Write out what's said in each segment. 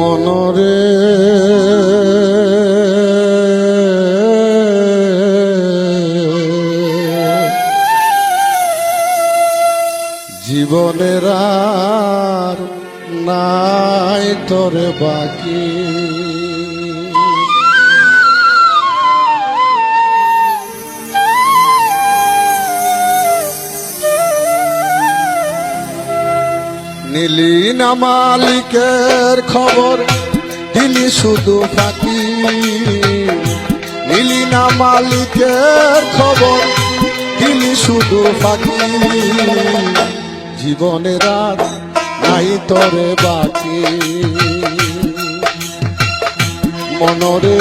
মনরে। জীবনের নাই তোরে বাকি। নীলি না মালিকের খবর। দিলি শুধু ফাঁকি। নীলি না মালিকের খবর। দিলি শুধু ফাঁকি। জীবনের আর নাই তরে বাকি। মনরে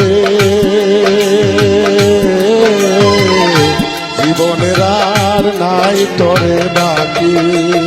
জীবনের আর নাই তরে বাকি।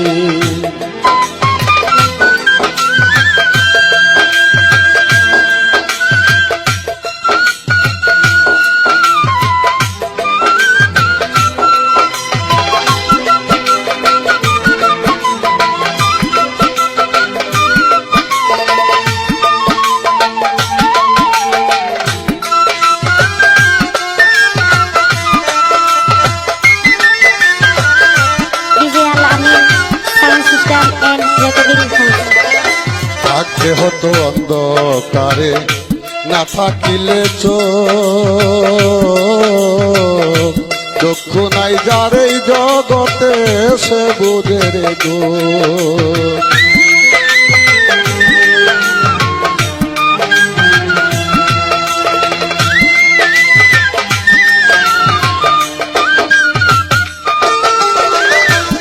থাকতে হতো অন্ধকারে না থাকিলে চক্ষু নাই যার এই জগতে, সে বুঝে রে গো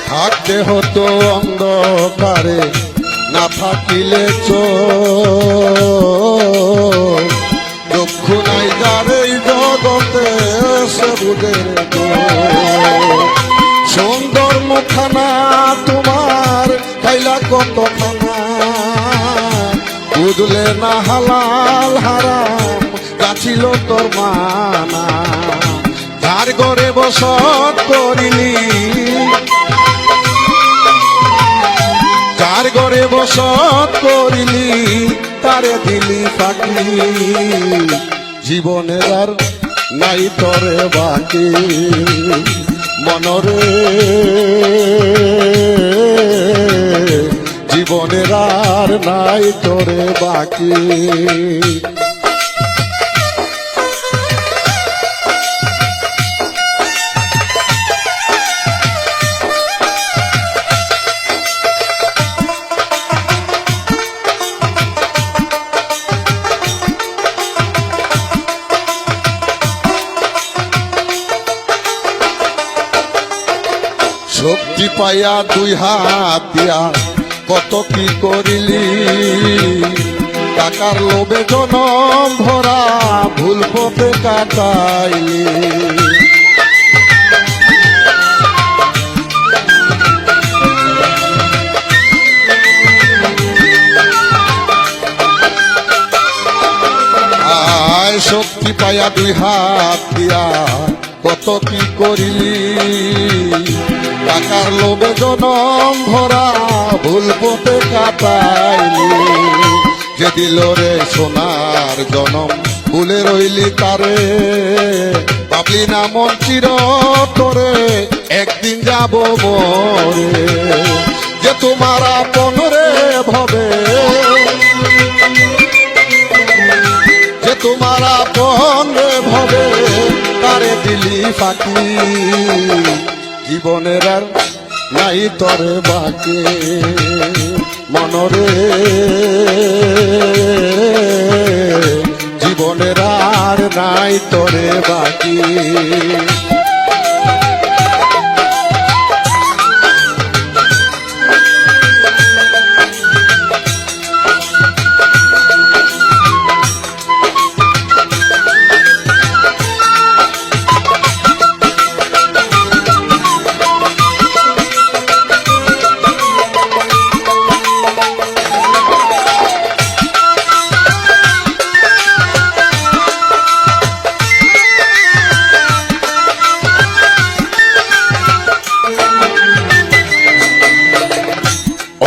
থাকতে হতো অন্ধকারে না থাকিলে চক্ষু নাই যার এই জগতে, সে বুঝে রে গো। সুন্দর মুখানা তোমার, খাইলা কত খানা বুঝলে না হালাল হারাম যাচ্ছিল তোর মানা। যার ঘরে বসত করিলি যার ঘরে বসত করিলি, তারে দিলি ফাঁকি। জীবনের আর নাই তরে বাকি। মনরে জীবনের আর নাই তোরে বাকি। শক্তি পাইয়া দুই হাত দিয়া, কত কি করিলি? টাকার লোভে জনম ভরা ভুল পথে কাটাইলি। শক্তি পাইয়া দুই হাত দিয়া কত কি করিলি টাকার লোভে জনম ভরা ভুল পথে কাটাইলি। যে দিল রে সোনার জনম, ভুলে রইলি তারে। পাবলি না মন চির তোরে, একদিন যাব মরে। যে তোমার আপনরে ভবে। যে তোমার আপন ভবে। তারে দিলি ফাঁকি। জীবনের আর নাই তরে বাকি। মনরে জীবনের আর নাই তরে বাকি।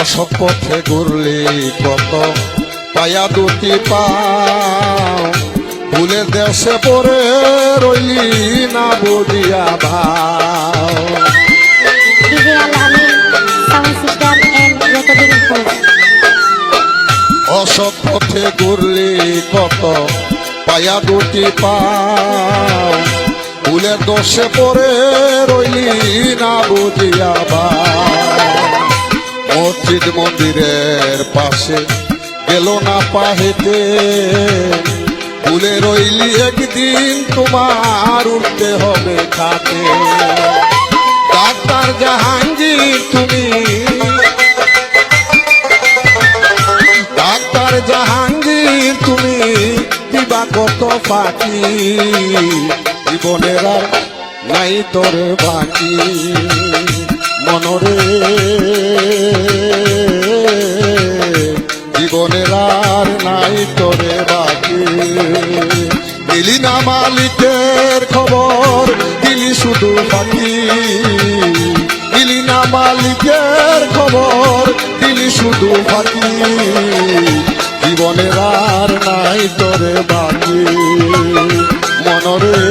অসৎ পথে ঘুরলি কত? পায়া দুটি পাও ফুলের দেশে পরে রইলি না বুঝিয়া ভাও। অসৎ পথে ঘুরলি কত? পায়া দুটি পাও ফুলের দোষে পরে রইলি না বুঝিয়া ভাও। মসজিদ মন্দিরের পাশে গেল না পাহেতে। ভুলে রইলি একদিন, তোমার উঠতে হবে খাতে। ডাক্তার জাহাঙ্গীর, তুমি? ডাক্তার জাহাঙ্গীর, তুমি? দিবা কত ফাঁকি? জীবনের নাই তোর বাকি। মনরে। জীবনের আর নাই তোরে বাকি। দিলি না মালিকের খবর দিলি শুধু বাকি। দিলি না মালিকের খবর দিলি শুধু ফাঁকি জীবনের আর নাই তোরে বাকি। মনরে।